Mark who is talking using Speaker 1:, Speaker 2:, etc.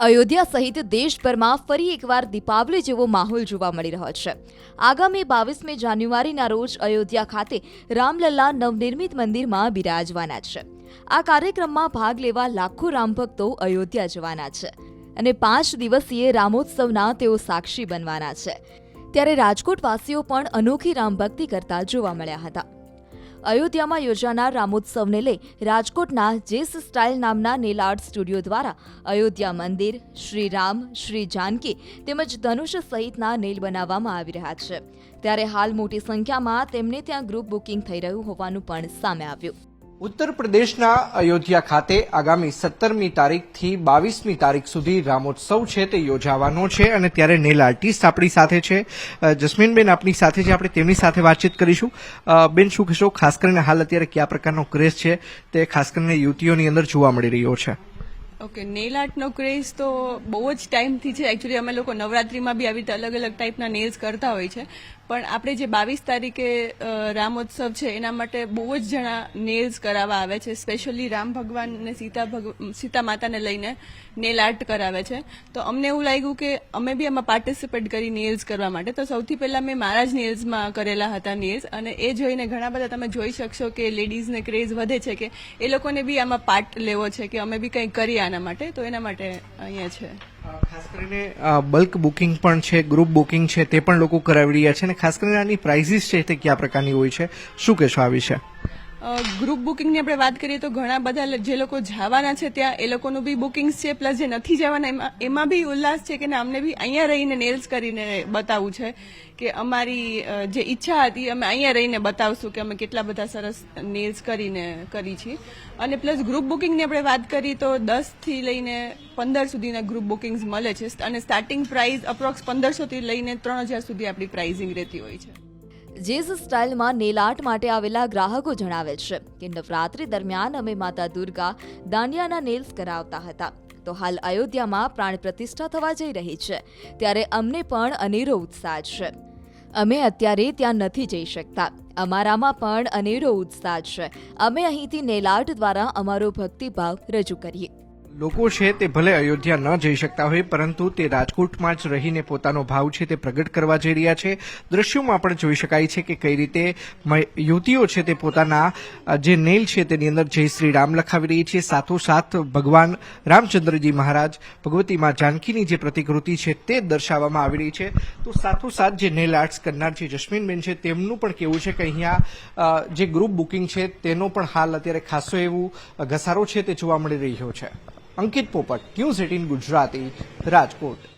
Speaker 1: અયોધ્યા સહિત દેશભરમાં ફરી એકવાર દીપાવલી જેવો માહોલ જોવા મળી રહ્યો છે. આગામી બાવીસમી જાન્યુઆરીના રોજ અયોધ્યા ખાતે રામલલ્લા નવનિર્મિત મંદિરમાં બિરાજવાના છે. આ કાર્યક્રમમાં ભાગ લેવા લાખો રામભક્તો અયોધ્યા જવાના છે અને પાંચ દિવસીય રામોત્સવના તેઓ સાક્ષી બનવાના છે. ત્યારે રાજકોટવાસીઓ પણ અનોખી રામભક્તિ કરતા જોવા મળ્યા હતા. અયોધ્યામાં યોજાનાર રામોત્સવને લઈ રાજકોટના જેસ સ્ટાઇલ નામના નેલ આર્ટ સ્ટુડિયો દ્વારા અયોધ્યા મંદિર શ્રી રામ શ્રી જાનકી તેમજ ધનુષ સહિતના નેલ બનાવવામાં આવી રહ્યા છે. ત્યારે હાલ મોટી સંખ્યામાં તેમને ત્યાં ગ્રુપ બુકિંગ થઈ રહ્યું હોવાનું પણ સામે આવ્યું.
Speaker 2: ઉત્તર પ્રદેશના અયોધ્યા ખાતે આગામી સત્તરમી તારીખથી બાવીસમી તારીખ સુધી રામોત્સવ છે તે યોજાવાનો છે અને ત્યારે નેલ આર્ટિસ્ટ આપણી સાથે છે. જસ્મીનબેન આપણી સાથે છે. આપણે તેમની સાથે વાતચીત કરીશું. બેન, શું કહેશો? ખાસ કરીને હાલ અત્યારે કયા પ્રકારનો ક્રેઝ છે તે ખાસ કરીને યુવતીઓની અંદર જોવા મળી રહ્યો છે.
Speaker 3: ઓકે નેલ આર્ટનો ક્રેઝ તો બહુ જ ટાઈમથી છે. એકચ્યુઅલી અમે લોકો નવરાત્રિમાં બી આવી રીતે અલગ અલગ ટાઈપના નેલ્સ કરતા હોય છે. પણ આપણે જે બાવીસ તારીખે રામોત્સવ છે, એના માટે બહુ જ જણા નેલ્સ કરાવવા આવે છે. સ્પેશિયલી રામ ભગવાન અને સીતા સીતા માતાને લઈને નેલ આર્ટ કરાવે છે. તો અમને એવું લાગ્યું કે અમે બી આમાં પાર્ટિસિપેટ કરી નેલ્સ કરવા માટે. તો સૌથી પહેલા મેં મારા જ નેલ્સમાં કરેલા હતા નેલ્સ અને એ જોઈને ઘણા બધા તમે જોઈ શકશો કે લેડીઝને ક્રેઝ વધે છે કે એ લોકોને બી આમાં પાર્ટ લેવો છે કે અમે બી કંઈ કરીએ આના માટે, તો એના માટે અહીંયા છે.
Speaker 2: ખાસ કરીને બલ્ક બુકિંગ પણ છે, ગ્રુપ બુકિંગ છે, તે પણ લોકો કરાવી રહ્યા છે અને ખાસ કરીને આની પ્રાઇઝિસ છે તે કયા પ્રકારની હોય છે, શું કહેશો આ વિશે?
Speaker 3: ગ્રુપ બુકિંગની આપણે વાત કરીએ તો ઘણા બધા જે લોકો જવાના છે ત્યાં, એ લોકોનું બી બુકિંગ્સ છે પ્લસ જે નથી જવાના, એમાં એમાં બી ઉલ્લાસ છે કે અમને બી અહીંયા રહીને નેલ્સ કરીને બતાવવું છે કે અમારી જે ઈચ્છા હતી, અમે અહીંયા રહીને બતાવશું કે અમે કેટલા બધા સરસ નેલ્સ કરીને કરી છીએ. અને પ્લસ ગ્રુપ બુકિંગની આપણે વાત કરી તો દસથી લઈને પંદર સુધીના ગ્રુપ બુકિંગ્સ મળે છે. અને સ્ટાર્ટિંગ પ્રાઇસ અપ્રોક્સ પંદરસોથી લઈને ત્રણ હજાર સુધી આપણી પ્રાઇઝિંગ રહેતી હોય છે.
Speaker 1: જેસ સ્ટાઇલમાં નેલ માટે આવેલા ગ્રાહકો જણાવે છે કે નવરાત્રી દરમિયાન અમે માતા દુર્ગા દાંડિયાના નેલ્સ કરાવતા હતા. તો હાલ અયોધ્યામાં પ્રાણ પ્રતિષ્ઠા થવા જઈ રહી છે. ત્યારે અમને પણ અનેરો ઉત્સાહ છે. અમે અત્યારે ત્યાં નથી જઈ શકતા. અમારામાં પણ અનેરો ઉત્સાહ છે. અમે અહીંથી નેલ આર્ટ દ્વારા અમારો ભક્તિભાવ રજૂ કરીએ.
Speaker 2: લોકો છે તે ભલે અયોધ્યા ન જઈ શકતા હોય, પરંતુ તે રાજકોટમાં જ રહીને પોતાનો ભાવ છે તે પ્રગટ કરવા જઈ રહ્યા છે. દ્રશ્યોમાં પણ જોઈ શકાય છે કે કઈ રીતે યુવતીઓ છે તે પોતાના જે નેલ છે તેની અંદર જય શ્રી રામ લખાવી રહી છે. સાથોસાથ ભગવાન રામચંદ્રજી મહારાજ ભગવતીમાં જાનકીની જે પ્રતિકૃતિ છે તે દર્શાવવામાં આવી રહી છે. તો સાથોસાથ જે નેલ આર્ટ્સ કરનાર છે જસ્મીનબેન છે તેમનું પણ કેવું છે કે અહીંયા જે ગ્રુપ બુકિંગ છે તેનો પણ હાલ અત્યારે ખાસો એવું ઘસારો છે તે જોવા મળી રહ્યો છે. અંકિત પોપટ ન્યૂઝ એટીન ગુજરાતી રાજકોટ.